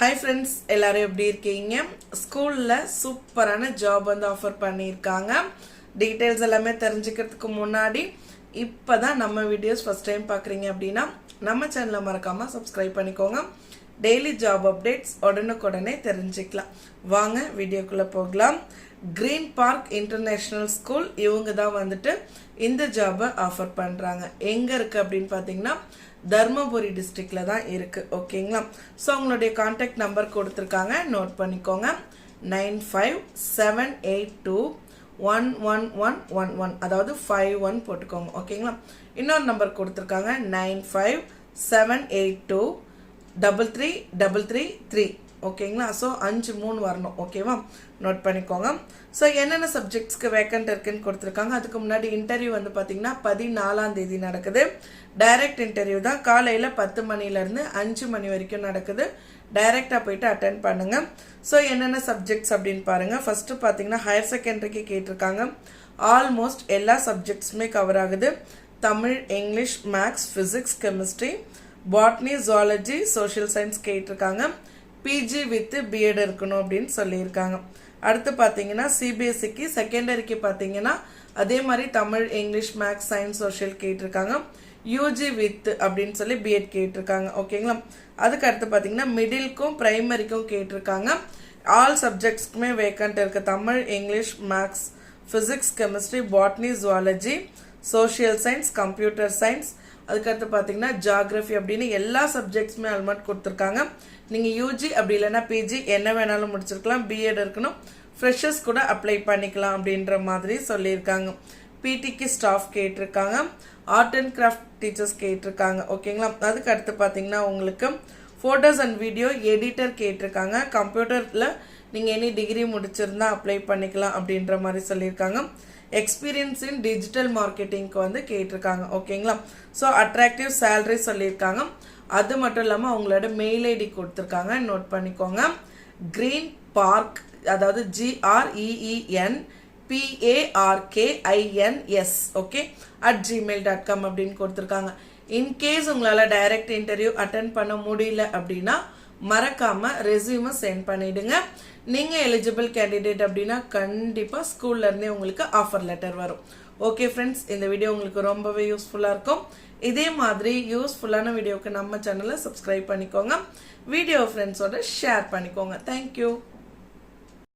Hi friends எல்லாரும் எப்படி இருக்கீங்க? ஸ்கூலில் சூப்பரான ஜாப் வந்து ஆஃபர் பண்ணியிருக்காங்க. டீட்டெயில்ஸ் எல்லாமே தெரிஞ்சுக்கிறதுக்கு முன்னாடி இப்போ தான் நம்ம வீடியோஸ் ஃபஸ்ட் டைம் பார்க்குறீங்க அப்படின்னா நம்ம சேனலை மறக்காமல் சப்ஸ்கிரைப் பண்ணிக்கோங்க. டெய்லி ஜாப் அப்டேட்ஸ் உடனுக்குடனே தெரிஞ்சுக்கலாம். வாங்க வீடியோக்குள்ளே போகலாம். க்ரீன் பார்க் இன்டர்நேஷ்னல் ஸ்கூல் இவங்க தான் வந்துட்டு இந்த ஜாபை ஆஃபர் பண்ணுறாங்க எங்கே இருக்குது அப்படின்னு பார்த்தீங்கன்னா தர்மபுரி டிஸ்ட்ரிக்டில் தான் இருக்குது ஓகேங்களா ஸோ அவங்களுடைய காண்டாக்ட் நம்பர் கொடுத்துருக்காங்க. நோட் பண்ணிக்கோங்க. Nine five seven eight two one one one one one அதாவது ஃபைவ் ஒன் போட்டுக்கோங்க. ஓகேங்களா இன்னொரு நம்பர் கொடுத்துருக்காங்க. Nine five seven eight two double three double three three ஓகேங்களா ஸோ அஞ்சு மூணு வரணும். ஓகேவா நோட் பண்ணிக்கோங்க. ஸோ என்னென்ன சப்ஜெக்ட்ஸ்க்கு வேக்கண்ட் இருக்குன்னு கொடுத்துருக்காங்க? அதுக்கு முன்னாடி இன்டர்வியூ வந்து பார்த்தீங்கன்னா பதினாலாம் தேதி நடக்குது. டைரக்ட் இன்டர்வியூ தான். காலையில் பத்து மணிலேருந்து அஞ்சு மணி வரைக்கும் நடக்குது. டைரெக்டாக போயிட்டு அட்டன் பண்ணுங்கள் ஸோ என்னென்ன சப்ஜெக்ட்ஸ் அப்படின்னு பாருங்கள் ஃபஸ்ட்டு பார்த்தீங்கன்னா ஹையர் செகண்டரிக்கு கேட்டிருக்காங்க. ஆல்மோஸ்ட் எல்லா சப்ஜெக்ட்ஸுமே கவர் ஆகுது. Tamil English maths physics chemistry botany zoology social science கேட்டிருக்காங்க. பிஜி வித் பிஎட் இருக்கணும் அப்படின்னு சொல்லியிருக்காங்க. அடுத்து பார்த்தீங்கன்னா சிபிஎஸ்சிக்கு செகண்டரிக்கு பார்த்தீங்கன்னா அதே மாதிரி Tamil English maths science social கேட்டிருக்காங்க. யூஜி வித் அப்படின்னு சொல்லி பிஎட் கேட்டிருக்காங்க. ஓகேங்களா அதுக்கு அடுத்து பார்த்தீங்கன்னா மிடில்க்கும் ப்ரைமரிக்கும் கேட்டிருக்காங்க. ஆல் சப்ஜெக்ட்ஸ்க்குமே வேக்கண்ட் இருக்குது Tamil English maths physics chemistry botany zoology social science computer science அதுக்கடுத்து பார்த்தீங்கன்னா ஜாகிரஃபி அப்படின்னு எல்லா சப்ஜெக்ட்ஸுமே அல்மட் கொடுத்துருக்காங்க. நீங்கள் யூஜி அப்படி இல்லைன்னா பிஜி என்ன வேணாலும் முடிச்சிருக்கலாம். பிஎட் இருக்கணும். ஃப்ரெஷர்ஸ் கூட அப்ளை பண்ணிக்கலாம் அப்படின்ற மாதிரி சொல்லியிருக்காங்க. பிடிக்கு ஸ்டாஃப் கேட்டிருக்காங்க. ஆர்ட் அண்ட் கிராஃப்ட் டீச்சர்ஸ் கேட்டிருக்காங்க. ஓகேங்களா அதுக்கு அடுத்து பார்த்தீங்கன்னா உங்களுக்கு ஃபோட்டோஸ் அண்ட் வீடியோ எடிட்டர் கேட்டிருக்காங்க. கம்ப்யூட்டரில் நீங்கள் எனி டிகிரி முடிச்சிருந்தா அப்ளை பண்ணிக்கலாம் அப்படின்ற மாதிரி சொல்லியிருக்காங்க. எக்ஸ்பீரியன்ஸ் இன் டிஜிட்டல் மார்க்கெட்டிங்க்கு வந்து கேட்டிருக்காங்க. ஓகேங்களா ஸோ அட்ராக்டிவ் சேலரி சொல்லியிருக்காங்க. அது மட்டும் இல்லாமல் அவங்களோட மெயில் ஐடி கொடுத்துருக்காங்க. நோட் பண்ணிக்கோங்க. க்ரீன் பார்க் அதாவது G R E E N பிஏஆர்கேஐஎன்எஸ் okay at Gmail dot com அப்படின்னு கொடுத்துருக்காங்க. இன்கேஸ் உங்களால் டைரக்ட் இன்டர்வியூ அட்டன் பண்ண முடியல அப்படின்னா மறக்காமல் ரெசியூமை சென்ட் பண்ணிவிடுங்க நீங்கள் எலிஜிபிள் கேண்டிடேட் அப்படின்னா கண்டிப்பாக ஸ்கூல்லேருந்தே உங்களுக்கு ஆஃபர் லெட்டர் வரும். ஓகே ஃப்ரெண்ட்ஸ் இந்த வீடியோ உங்களுக்கு ரொம்பவே யூஸ்ஃபுல்லாக இருக்கும். இதே மாதிரி யூஸ்ஃபுல்லான வீடியோவுக்கு நம்ம சேனலை சப்ஸ்கிரைப் பண்ணிக்கோங்க. வீடியோ ஃப்ரெண்ட்ஸோட ஷேர் பண்ணிக்கோங்க. தேங்க்யூ